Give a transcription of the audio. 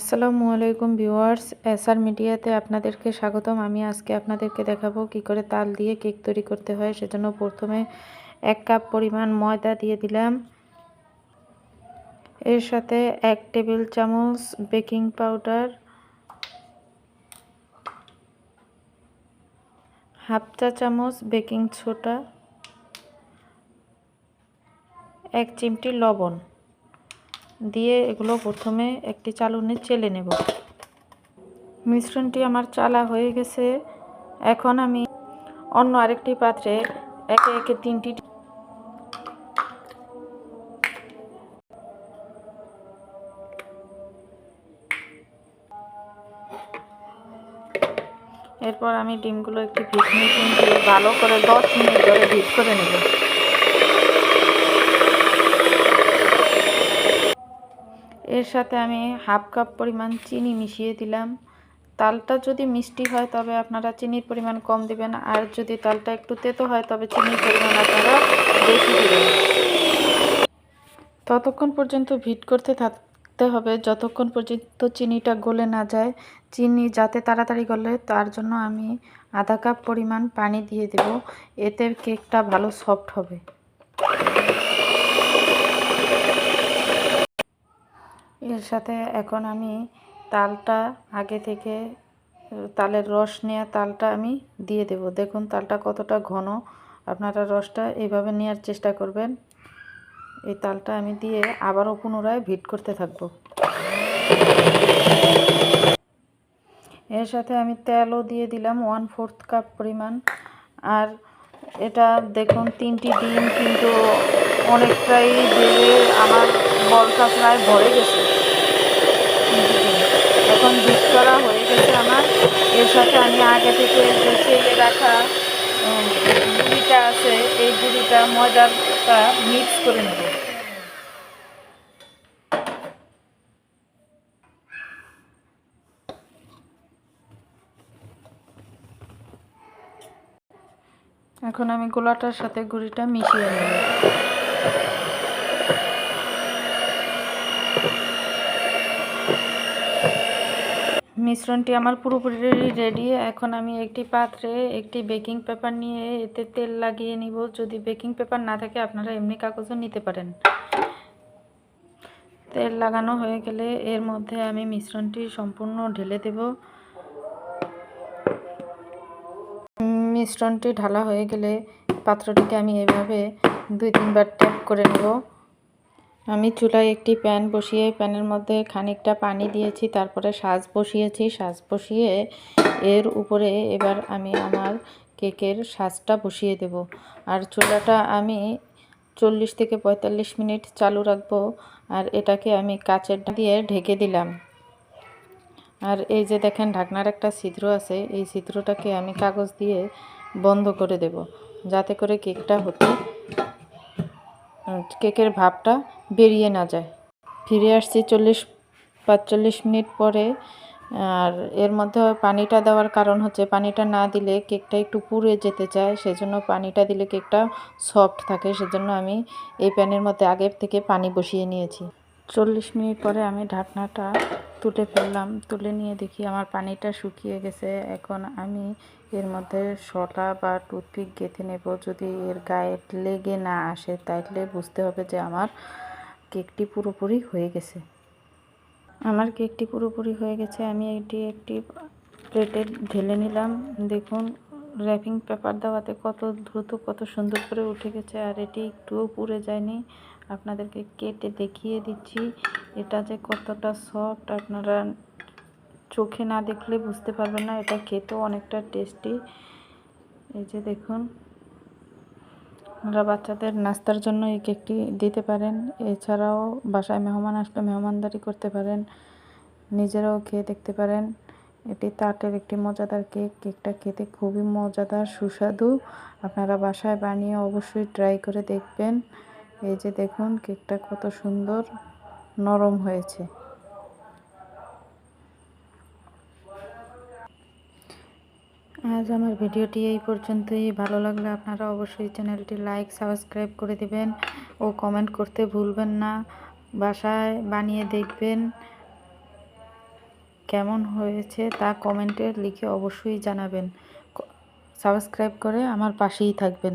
আসসালামু আলাইকুম viewers, SR মিডিয়াতে আপনাদেরকে স্বাগতম। আমি আজকে আপনাদেরকে দেখাবো কি করে তাল দিয়ে কেক তৈরি করতে হয়। সেজন্য প্রথমে এক কাপ পরিমাণ ময়দা দিয়ে দিলাম। এর সাথে এক টেবিল চামচ বেকিং পাউডার, হাফ চা চামচ বেকিং সোডা, এক চিমটি লবণ। দিয়ে এগুলো প্রথমে একটি চালুনে চেলে নেব। মিশ্রণটি আমার চালা হয়ে গেছে। এখন আমি অন্য আরেকটি পাত্রে একে একে তিনটি এরপর আমি ডিমগুলো একটি মেশিন দিয়ে ভালো করে দশ মিনিট ধরে ভিট করে নেব। এর সাথে আমি হাফ কাপ পরিমাণ চিনি মিশিয়ে দিলাম। তালটা যদি মিষ্টি হয়, তবে আপনারা চিনির পরিমাণ কম দিবেন। আর যদি তালটা একটু তেতো হয়, তবে চিনির পরিমাণ আপনারা বেশি দেবেন। ততক্ষণ পর্যন্ত ভিট করতে থাকতে হবে। যতক্ষণ পর্যন্ত চিনিটা গলে না যায়, চিনি যাতে তাড়াতাড়ি গলে, তার জন্য আমি আধা কাপ পরিমাণ পানি দিয়ে দেব। এতে কেকটা ভালো সফট হবে। এর সাথে এখন আমি তালটা আগে থেকে, তালের রস নেওয়া তালটা আমি দিয়ে দেব। দেখুন তালটা কতটা ঘন। আপনারা রসটা এইভাবে নেওয়ার চেষ্টা করবেন। এই তালটা আমি দিয়ে আবারও পুনরায় ভিট করতে থাকব। এর সাথে আমি তেলও দিয়ে দিলাম ওয়ান ফোর্থ কাপ পরিমাণ। আর এটা দেখুন তিনটি ডিম, কিন্তু অনেকটাই বেড়ে আমার বলটা প্রায় ভরে গেছে। এখন বিট করা হয়ে গেছে আমার। এর সাথে আমি আগে থেকে যে চেলে রাখা গুঁড়িটা আছে, এই গুঁড়িটা, ময়দাটা মিক্স করে নেব। এখন আমি গোলাটার সাথে গুঁড়িটা মিশিয়ে নেব। মিশ্রণটি আমার পুরোপুরি রেডি এখন আমি একটি পাত্রে একটি বেকিং পেপার নিয়ে এতে তেল লাগিয়ে নিব। যদি বেকিং পেপার না থাকে, আপনারা এমনি কাগজও নিতে পারেন। তেল লাগানো হয়ে গেলে এর মধ্যে আমি মিশ্রণটি সম্পূর্ণ ঢেলে দেব। মিশ্রণটি ঢালা হয়ে গেলে পাত্রটিকে আমি এভাবে দুই তিনবার ট্যাপ করে নেব। আমি চুলায় একটি প্যান বসিয়ে প্যানের মধ্যে খানিকটা পানি দিয়েছি, তারপরে সাজ বসিয়েছি। সাজ বসিয়ে এর উপরে এবার আমি আমার কেকের সাজটা বসিয়ে দেব। আর চুলাটা আমি চল্লিশ থেকে পঁয়তাল্লিশ মিনিট চালু রাখব আর এটাকে আমি কাচের দিয়ে ঢেকে দিলাম। আর এই যে দেখেন, ঢাকনার একটা ছিদ্র আছে, এই ছিদ্রটাকে আমি কাগজ দিয়ে বন্ধ করে দেব, যাতে করে কেকটা হতে কেকের ভাবটা বেরিয়ে না যায়। ফিরে আসছি চল্লিশ, পাঁচচল্লিশ মিনিট পরে, আর এর মধ্যে পানিটা দেওয়ার কারণ হচ্ছে পানিটা না দিলে কেকটা একটু পুড়ে যেতে চায়, সেজন্য পানিটা দিলে কেকটা সফট থাকে, সেজন্য আমি এই প্যানের মধ্যে আগের থেকে পানি বসিয়ে নিয়েছি। চল্লিশ মিনিট পরে আমি ঢাকনাটা তুলে ফেললাম। তুলে নিয়ে দেখি আমার পানিটা শুকিয়ে গেছে। এখন আমি এর মধ্যে শটা বা টুথপিক গেঁথে নেব। যদি এর গায়ে লেগে না আসে, তাইলে বুঝতে হবে যে আমার কেকটি পুরোপুরি হয়ে গেছে। আমার কেকটি পুরোপুরি হয়ে গেছে। আমি এটি একটি প্লেটে ঢেলে নিলাম। দেখুন র্যাপিং পেপার দেওয়াতে কত দ্রুত, কত সুন্দর করে উঠে গেছে। আর এটি একটুও পুড়ে যায়নি। আপনাদেরকে কেটে দেখিয়ে দিচ্ছি। এটা যে কতটা সফট আপনারা চোখে না দেখলে বুঝতে পারবেন না, এটা খেতেও অনেকটা টেস্টি এই যে দেখুন, আপনারা বাচ্চাদের নাস্তার জন্য এই কেকটি দিতে পারেন। এছাড়াও বাসায় মেহমান আসলে মেহমানদারি করতে পারেন, নিজেরাও খেয়ে দেখতে পারেন। এটি তাটের একটি মজাদার কেক। কেকটা খেতে খুবই মজাদার, সুস্বাদু। আপনারা বাসায় বানিয়ে অবশ্যই ট্রাই করে দেখবেন। এই যে দেখুন, কেকটা কত সুন্দর নরম হয়েছে। আজ আমার ভিডিওটি এই পর্যন্তই। ভালো লাগলে আপনারা অবশ্যই চ্যানেলটি লাইক, সাবস্ক্রাইব করে দিবেন ও কমেন্ট করতে ভুলবেন না। বাসায় বানিয়ে দেখবেন কেমন হয়েছে তা কমেন্টে লিখে অবশ্যই জানাবেন। সাবস্ক্রাইব করে আমার পাশেই থাকবেন।